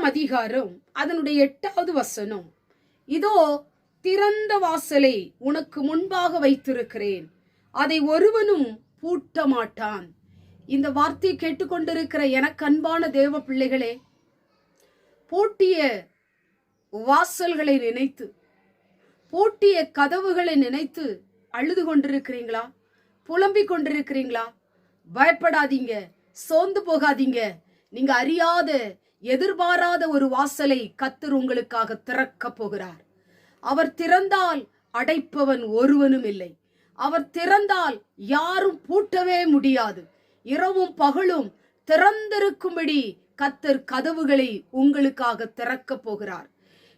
அதிகாரம் அதனுடைய எட்டாவது வசனம். இதோ திறந்த வாசலை உனக்கு முன்பாக வைத்திருக்கிறேன். அதை ஒருவனும் பூட்ட மாட்டான் இந்த வார்த்தையை கேட்டுக்கொண்டிருக்கிற எனக்கு அன்பான தேவ பிள்ளைகளே பூட்டிய வாசல்களை நினைத்து பூட்டிய கதவுகளை நினைத்து அழுது கொண்டிருக்கிறீங்களா? புலம்பிக் கொண்டிருக்கிறீங்களா? பயப்படாதீங்க சோர்ந்து போகாதீங்க. நீங்க அறியாத எதிர்பாராத ஒரு வாசலை கத்தர் உங்களுக்காக திறக்க போகிறார். அவர் திறந்தால் அடைப்பவன் ஒருவனும் இல்லை. அவர் திறந்தால் யாரும் பூட்டவே முடியாது. இரவும் பகலும் திறந்திருக்கும்படி கத்தர் கதவுகளை உங்களுக்காக திறக்க போகிறார்.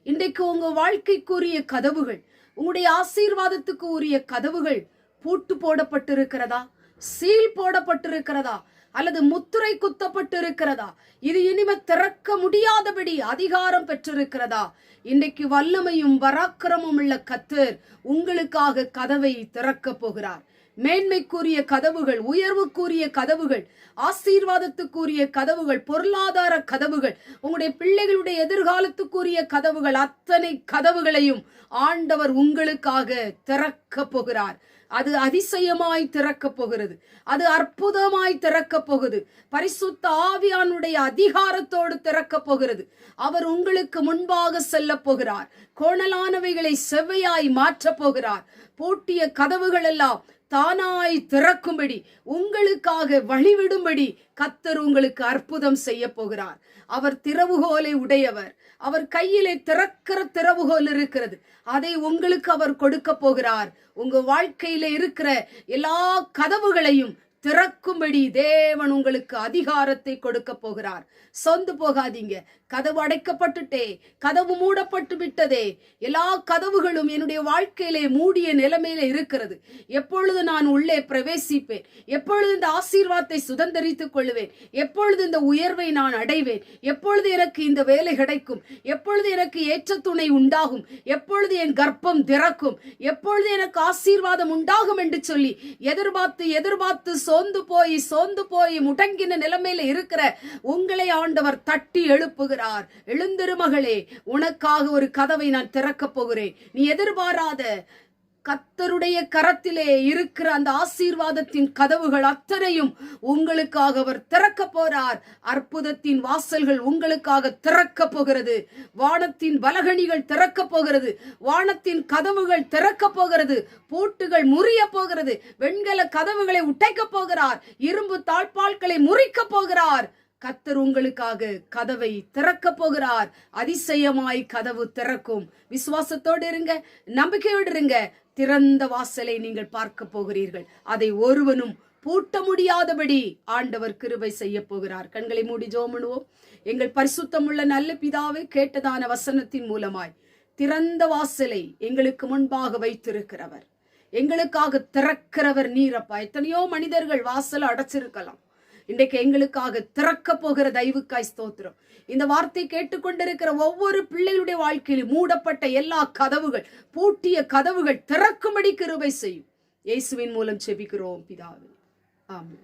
இன்றைக்கு உங்க வாழ்க்கைக்குரிய கதவுகள் உங்களுடைய ஆசீர்வாதத்துக்கு உரிய கதவுகள் பூட்டு போடப்பட்டிருக்கிறதா? சீல் போடப்பட்டிருக்கிறதா? அல்லது முத்திரை குத்தப்பட்டிருக்கிறதா? இது இனிமே திறக்க முடியாதபடி அதிகாரம் பெற்றிருக்கிறதா? இன்றைக்கு வல்லமையும் பராக்கிரமும் உள்ள கத்தர் உங்களுக்காக கதவை திறக்க போகிறார். மேன்மைக்குரிய கதவுகள் உயர்வுக்குரிய கதவுகள் ஆசீர்வாதத்துக்குரிய கதவுகள் பொருளாதார கதவுகள் உங்களுடைய பிள்ளைகளுடைய எதிர்காலத்துக்குரிய கதவுகள் அத்தனை கதவுகளையும் ஆண்டவர் உங்களுக்காக திறக்க போகிறார். அது அதிசயமாய் திறக்கப் போகிறது. அது அற்புதமாய் திறக்கப் போகுது. பரிசுத்த ஆவியானுடைய அதிகாரத்தோடு திறக்கப் போகிறது. அவர் உங்களுக்கு முன்பாக செல்ல போகிறார். கோணலானவைகளை செவ்வையாய் மாற்றப் போகிறார். பூட்டிய கதவுகள் எல்லாம் தானாய் திறக்கும்படி உங்களுக்காக வழிவிடும்படி கத்தர் உங்களுக்கு அற்புதம் செய்ய போகிறார். அவர் திறவுகோலை உடையவர். அவர் கையிலே திறக்கிற திறவுகோல் இருக்கிறது. அதை உங்களுக்கு அவர் கொடுக்க போகிறார். உங்க வாழ்க்கையில இருக்கிற எல்லா கதவுகளையும் திறக்கும்படி தேவன் உங்களுக்கு அதிகாரத்தை கொடுக்க போகிறார். சொந்து போகாதீங்க. கதவு அடைக்கப்பட்டுட்டே கதவு மூடப்பட்டு விட்டதே. எல்லா கதவுகளும் என்னுடைய வாழ்க்கையிலே மூடிய நிலைமையில இருக்கிறது. எப்பொழுது நான் உள்ளே பிரவேசிப்பேன்? எப்பொழுது இந்த ஆசீர்வாதத்தை சுதந்திரித்துக் கொள்வேன்? எப்பொழுது இந்த உயர்வை நான் அடைவேன்? எப்பொழுது எனக்கு இந்த வேலை கிடைக்கும்? எப்பொழுது எனக்கு ஏற்ற துணை உண்டாகும்? எப்பொழுது என் கர்ப்பம் திறக்கும்? எப்பொழுது எனக்கு ஆசீர்வாதம் உண்டாகும் என்று சொல்லி எதிர்பார்த்து எதிர்பார்த்து சோர்ந்து போய் சோர்ந்து போய் முடங்கின நிலைமையில இருக்கிற உங்களை ஆண்டவர் தட்டி எழுப்புகிறார். எழுந்திரு மகளே உனக்காக ஒரு கதவை நான் திறக்கப் போகிறேன். நீ எதிர்பாராத கத்தருடைய கரத்திலே இருக்கிற அந்த ஆசீர்வாதத்தின் கதவுகள் அத்தனையும் உங்களுக்காக அவர் திறக்க போறார். அற்புதத்தின் வாசல்கள் உங்களுக்காக திறக்க போகிறது. வானத்தின் பலகணிகள் திறக்க போகிறது. வானத்தின் கதவுகள் திறக்க போகிறது. பூட்டுகள் முறிய போகிறது. வெண்கல கதவுகளை உடைக்க போகிறார். இரும்பு தாழ்பால்களை முறிக்க போகிறார். கத்தர் உங்களுக்காக கதவை திறக்க போகிறார். அதிசயமாய் கதவு திறக்கும். விசுவாசத்தோடு இருங்க நம்பிக்கையோடு இருங்க. திறந்த வாசலை நீங்கள் பார்க்க போகிறீர்கள். அதை ஒருவனும் பூட்ட முடியாதபடி ஆண்டவர் கிருபை செய்ய போகிறார். கண்களை மூடி ஜோமனுவோம் எங்கள் பரிசுத்தமுள்ள நல்ல பிதாவை கேட்டதான வசனத்தின் மூலமாய் திறந்த வாசலை எங்களுக்கு முன்பாக வைத்திருக்கிறவர். எங்களுக்காக திறக்கிறவர் நீரப்பா. எத்தனையோ மனிதர்கள் வாசலை அடைச்சிருக்கலாம். இன்றைக்கு எங்களுக்காக திறக்க போகிற தயவுக்காய் ஸ்தோத்திரம். இந்த வார்த்தை கேட்டுக்கொண்டிருக்கிற ஒவ்வொரு பிள்ளைகளுடைய வாழ்க்கையிலும் மூடப்பட்ட எல்லா கதவுகள் பூட்டிய கதவுகள் திறக்கும்படி கிருபை செய்யும். இயேசுவின் மூலம் செபிக்கிறோம் பிதாவே. ஆமாம்